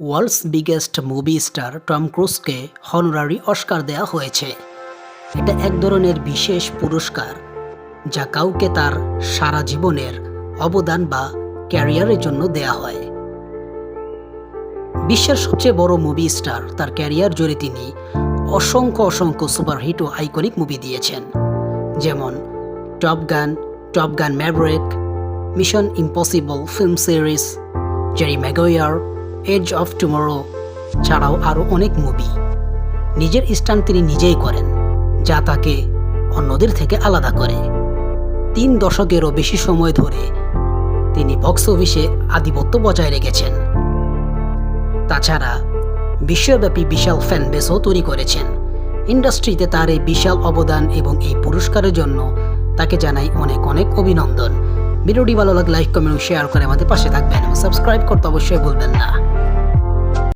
World's biggest movie star Tom ক্রুজকে honorary Oscar দেওয়া হয়েছে। এটা এক ধরনের বিশেষ পুরস্কার, যা কাউকে তার সারা জীবনের অবদান বা ক্যারিয়ারের জন্য দেয়া হয়। বিশ্বের সবচেয়ে বড় মুভি স্টার, তার ক্যারিয়ার জুড়ে তিনি অসংখ্য অসংখ্য সুপারহিট ও আইকনিক মুভি দিয়েছেন, যেমন Top Gun Top Gun Maverick Mission Impossible film series Jerry Maguire Edge of Tomorrow ছাড়াও আরও অনেক মুভি নিজের স্টান তিনি নিজেই করেন, যা তাকে অন্যদের থেকে আলাদা করে। তিন দশকেরও বেশি সময় ধরে তিনি বক্স অফিসে আধিপত্য বজায় রেখেছেন। তাছাড়া বিশ্বব্যাপী বিশাল ফ্যান বেসও তৈরি করেছেন। ইন্ডাস্ট্রিতে তার এই বিশাল অবদান এবং এই পুরস্কারের জন্য তাকে জানাই অনেক অনেক অভিনন্দন। ভিডিওটি ভালো লাগলে লাইক কমেন্ট শেয়ার করে আমাদের পাশে থাকবেন এবং সাবস্ক্রাইব করতে অবশ্যই ভুলবেন না।